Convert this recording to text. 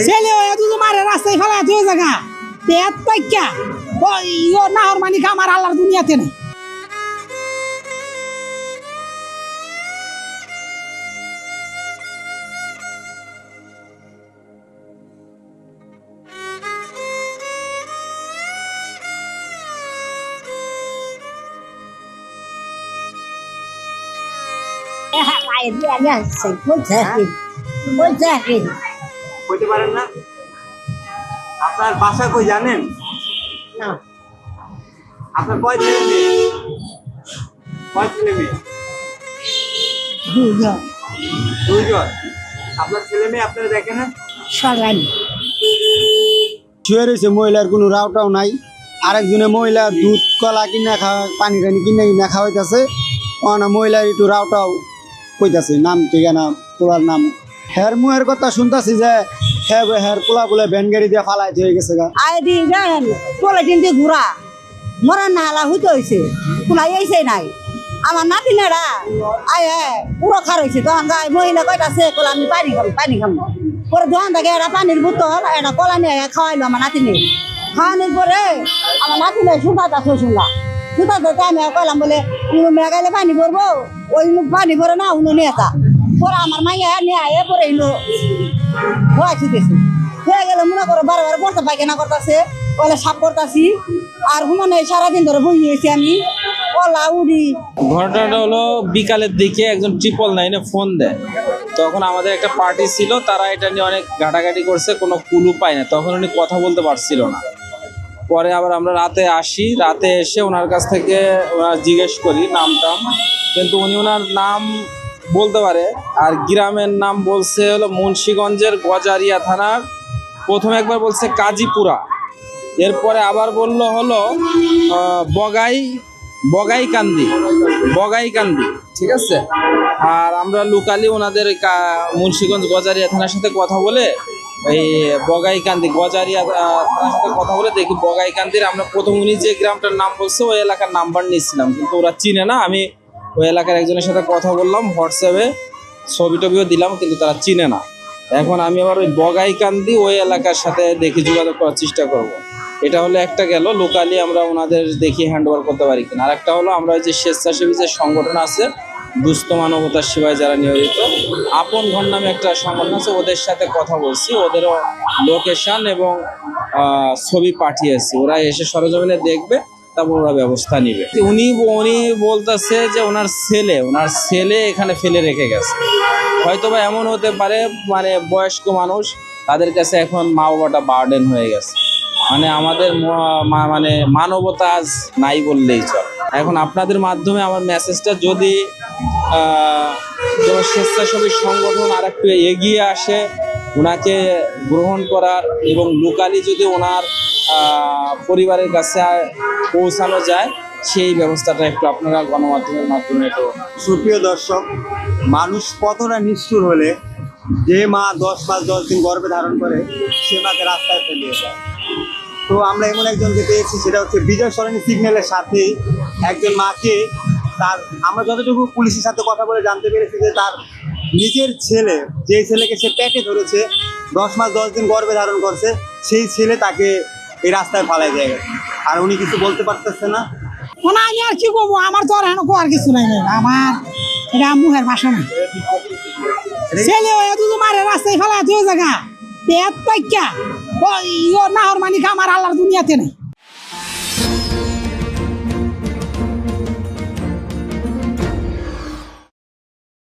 ছেলে হয়ে তুই মারে রাস্তায় ফেলা তুই জায়গা পেট পাইকা ওই ইয়ো নাহর মানি আমার আল্লাহর দুনিয়াতে নেই কইতে পারেন না? আপনার বাসা কই জানেন? আপনার কয় ছেলে মেয়ে? কয় ছেলে মেয়ে? দুইজন। আপনার ছেলে মেয়ে আপনারা দেখেন না? শুয়ে রয়েছে মহিলার কোনো রাওটাও নাই। আরেকজনে মহিলা দুধ কলা কিনা খাওয়া পানি টানি কিনা কিনা খাওয়াইতেছে। না মহিলার একটু রাওটাও কইতাছে নাম ঠিকানা পোলার নাম। হের মুহের কথা শুনতাছি যে হ্যাঁ হের পোলা বলে ভ্যান গাড়ি দিয়ে ফালাই হয়ে গেছে গা। আয় দি জানেন বলে কিন্তু ঘুরা। মরার নালা হইতে হয়েছে খোলাই আইছে নাই। আমার নাতিনেরা আয় হ্যাঁ পুরো খার হয়েছে তখন গায়ে মহিলা কয়টাছে কলা আমি পানি খাব পানি খাব পরে দোকান থেকে একটা পানির বোতল একটা কলা নিয়ে খাওয়াইলো আমার নাতিনি খাওয়ানোর পরে আমার নাতিনে সুতা যাচ্ছে শুনলা। সুতা যাতে আমি কইলাম বলে মেঘাইলে পানি ভরবো? ওই পানি ভরে না, উনু নিয়ে তা। পরে আমার মাইয়া নিয়ে আয় পরে ইলো হয়েছে গেছে হয়ে গেলে মনে করো বারবার পড়তে পায়খানা করতেছে ওলে সাপ করতেছি, আর হুমানে সারাদিন ধরে বই হয়েছি আমি। ওলা উড়ি। ঘটনাটা হলো বিকালের দিকে একজন ট্রিপল নাইনে ফোন দেয়। তখন আমাদের একটা পার্টি ছিল, তারা এটা নিয়ে অনেক ঘাটাঘাটি করছে, কোনো কুলু পায় না। তখন উনি কথা বলতে পারছিল না। পরে আবার আমরা রাতে আসি, রাতে এসে ওনার কাছ থেকে ওনার জিজ্ঞেস করি নাম টাম কিন্তু উনি ওনার নাম বলতে পারে। আর গ্রামের নাম বলছে হলো মুন্সীগঞ্জের গজারিয়া থানার। প্রথমে একবার বলছে কাজীপুরা। এরপরে আবার বলল হলো বগাই, বগাইকান্দি বগাইকান্দি, ঠিক আছে? আর আমরা লোকালি ওনাদের মুন্সিগঞ্জ গজারিয়া থানার সাথে কথা বলে, এই বগাইকান্দি, গজারিয়া থানার সাথে কথা বলে দেখি বগাইকান্দির আমরা প্রথম উনি যে গ্রামটার নাম বলছে, ওই এলাকার নাম্বার নিয়েছিলাম। কিন্তু ওরা চিনে না, আমি ওই এলাকার একজনের সাথে কথা বললাম হোয়াটসঅ্যাপে ছবি টবিও দিলাম, কিন্তু তারা চিনে না। এখন আমি আবার ওই বগাইকান্দি ওই এলাকার সাথে দেখি যোগাযোগ করার চেষ্টা করব। এটা হলো একটা গেল লোকালি আমরা ওনাদের দেখি হ্যান্ড ওভার করতে পারি কিনা। আর একটা হলো, আমরা ওই যে স্বেচ্ছাসেবী যে সংগঠন আছে, দুস্থ মানবতার সেবায় যারা নিয়োজিত, আপন ঘর নামে একটা সংগঠন আছে, ওদের সাথে কথা বলছি, ওদেরও লোকেশন এবং ছবি পাঠিয়েছি। ওরা এসে সরজমিনে দেখবে তারপর ব্যবস্থা নিবে। উনি উনি বলতেছে যে ওনার ছেলে ওনার ছেলে এখানে ফেলে রেখে গেছে। হয়তো বা এমন হতে পারে মানে বয়স্ক মানুষ, তাদের কাছে এখন মা বাবাটা বার্ডেন হয়ে গেছে। মানে আমাদের মানে মানবতা আজ নাই বললেই চল। এখন আপনাদের মাধ্যমে আমার মেসেজটা যদি স্বেচ্ছাসেবী সংগঠন আর একটু এগিয়ে আসে ওনাকে গ্রহণ করার এবং লোকালি যদি ওনার পরিবারের কাছে পৌঁছানো যায়, সেই ব্যবস্থাটা একটু আপনারা গণমাধ্যমের মাধ্যমে একটু সুপ্রিয় দর্শক, মানুষ কতটা নিষ্ঠুর হলে যে মা দশ মাস, দশ দিন গর্ভে ধারণ করে, সে মাকে রাস্তায় ফেলিয়ে দেয়। তো আমরা এমন একজনকে পেয়েছি, সেটা হচ্ছে বিজয় সরণী সিগন্যালের সাথে একজন মাকে তার, আমরা যতটুকু পুলিশের সাথে কথা বলে জানতে পেরেছি যে তার নিজের ছেলে, যে ছেলেকে সে পেটে ধরেছে, দশ মাস, দশ দিন গর্ভে ধারণ করছে, সেই ছেলে তাকে এই রাস্তায় ফালাই দেয় আর উনি কিছু বলতে পারতেছে না। মানে আমি আর কি করব? আমার তো আর আর কিছু নাই। আমার এটা মুহের ভাষা না ছেলে হয়ে মারে রাস্তায় ফেলা তুই জায়গা পেট পাইকা। ইয়ো নাহর মানিক আমার আল্লাহর দুনিয়াতে নেই।